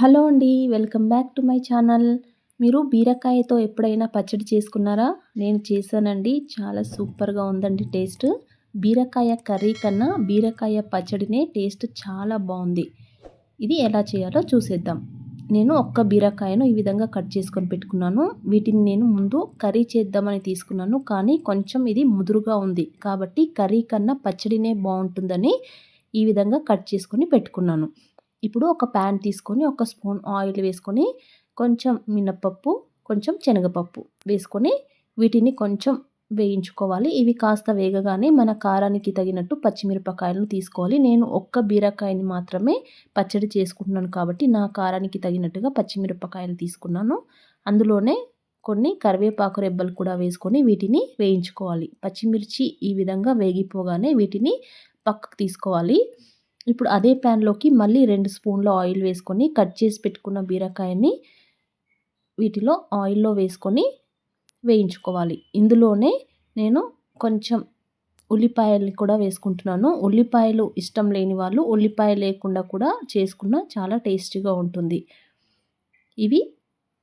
Hello అండి welcome back to my channel. మీరు బీరకాయతో ఎప్పుడైనా పచ్చడి చేసుకున్నారా? నేను చేశానండి చాలా సూపర్గా ఉందండి టేస్ట్. బీరకాయ కర్రీ కన్నా బీరకాయ పచ్చడినే టేస్ట్ చాలా బాగుంది. ఇది ఎలా చేయాలో చూసేద్దాం. నేను ఒక్క బీరకాయను ఈ విధంగా కట్ చేసుకొని పెట్టుకున్నాను. వీటిని నేను ముందు కర్రీ చేద్దామని తీసుకున్నాను కానీ కొంచెం ఇది ముదురుగా ఉంది. కాబట్టి కర్రీ కన్నా పచ్చడినే బాగుంటుందని ఈ విధంగా కట్ చేసుకొని పెట్టుకున్నాను. ఇప్పుడు ఒక ప్యాన్ తీసుకొని ఒక స్పూన్ ఆయిల్ వేసుకొని కొంచెం మినప్పప్పు కొంచెం శనగపప్పు వేసుకొని వీటిని కొంచెం వేయించుకోవాలి. ఇవి కాస్త వేగగానే మన కారానికి తగినట్టు పచ్చిమిరపకాయలను తీసుకోవాలి. నేను ఒక్క బీరకాయని మాత్రమే పచ్చడి చేసుకుంటున్నాను కాబట్టి నా కారానికి తగినట్టుగా పచ్చిమిరపకాయలు తీసుకున్నాను. అందులోనే కొన్ని కరివేపాకు రెబ్బలు కూడా వేసుకొని వీటిని వేయించుకోవాలి. పచ్చిమిర్చి ఈ విధంగా వేగిపోగానే వీటిని పక్కకు తీసుకోవాలి. ఇప్పుడు అదే ప్యాన్లోకి మళ్ళీ రెండు స్పూన్ల ఆయిల్ వేసుకొని కట్ చేసి పెట్టుకున్న బీరకాయని వీటిలో ఆయిల్లో వేసుకొని వేయించుకోవాలి. ఇందులోనే నేను కొంచెం ఉల్లిపాయలు కూడా వేసుకుంటున్నాను. ఉల్లిపాయలు ఇష్టం లేని వాళ్ళు ఉల్లిపాయ లేకుండా కూడా చేసుకున్న చాలా టేస్టీగా ఉంటుంది. ఇవి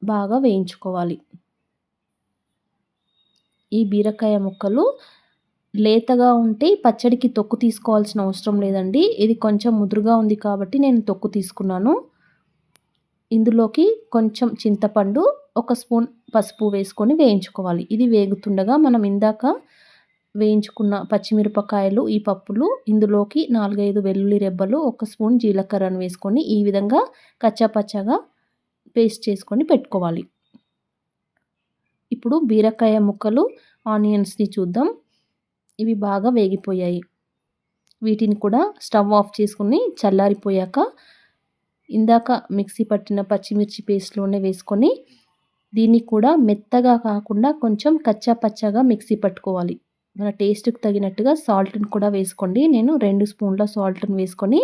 బాగా వేయించుకోవాలి. ఈ బీరకాయ ముక్కలు లేతగా ఉంటే పచ్చడికి తొక్కు తీసుకోవాల్సిన అవసరం లేదండి. ఇది కొంచెం ముదురుగా ఉంది కాబట్టి నేను తొక్కు తీసుకున్నాను. ఇందులోకి కొంచెం చింతపండు ఒక స్పూన్ పసుపు వేసుకొని వేయించుకోవాలి. ఇది వేగుతుండగా మనం ఇందాక వేయించుకున్న పచ్చిమిరపకాయలు ఈ పప్పులు ఇందులోకి నాలుగైదు వెల్లుల్లి రెబ్బలు ఒక స్పూన్ జీలకర్రను వేసుకొని ఈ విధంగా కచ్చాపచ్చగా పేస్ట్ చేసుకొని పెట్టుకోవాలి. ఇప్పుడు బీరకాయ ముక్కలు ఆనియన్స్ని చూద్దాం. ఇవి బాగా వేగిపోయాయి. వీటిని కూడా స్టవ్ ఆఫ్ చేసుకుని చల్లారిపోయాక ఇందాక మిక్సీ పట్టిన పచ్చిమిర్చి పేస్ట్లోనే వేసుకొని దీన్ని కూడా మెత్తగా కాకుండా కొంచెం కచ్చా పచ్చగా మిక్సీ పట్టుకోవాలి. మన టేస్ట్కి తగినట్టుగా సాల్ట్ని కూడా వేసుకోండి. నేను రెండు స్పూన్ల సాల్ట్ని వేసుకొని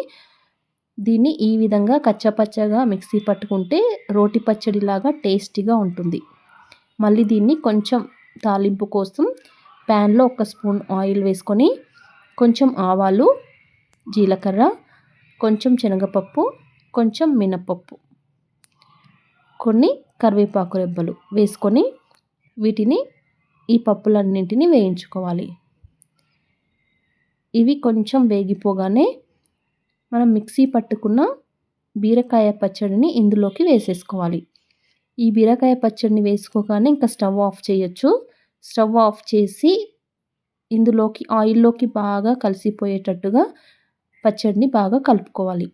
దీన్ని ఈ విధంగా కచ్చపచ్చగా మిక్సీ పట్టుకుంటే రోటి పచ్చడిలాగా టేస్టీగా ఉంటుంది. మళ్ళీ దీన్ని కొంచెం తాలింపు కోసం ప్యాన్లో ఒక స్పూన్ ఆయిల్ వేసుకొని కొంచెం ఆవాలు జీలకర్ర కొంచెం శనగపప్పు కొంచెం మినపప్పు కొన్ని కరివేపాకు రెబ్బలు వేసుకొని వీటిని ఈ పప్పులన్నింటినీ వేయించుకోవాలి. ఇవి కొంచెం వేగిపోగానే మనం మిక్సీ పట్టుకున్న బీరకాయ పచ్చడిని ఇందులోకి వేసేసుకోవాలి. ఈ బీరకాయ పచ్చడిని వేసుకోగానే ఇంకా స్టవ్ ఆఫ్ చేయొచ్చు. స్టవ్ ఆఫ్ చేసి ఇందులోకి ఆయిల్లోకి బాగా కలిసిపోయేటట్టుగా పచ్చడిని బాగా కలుపుకోవాలి.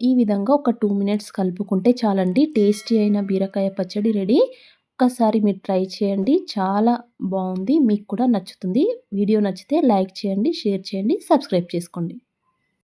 ఈ విధంగా ఒక టూ మినిట్స్ కలుపుకుంటే చాలండి. టేస్టీ అయిన బీరకాయ పచ్చడి రెడీ. ఒక్కసారి మీరు ట్రై చేయండి. చాలా బాగుంది. మీకు కూడా నచ్చుతుంది. వీడియో నచ్చితే లైక్ చేయండి షేర్ చేయండి సబ్స్క్రైబ్ చేసుకోండి.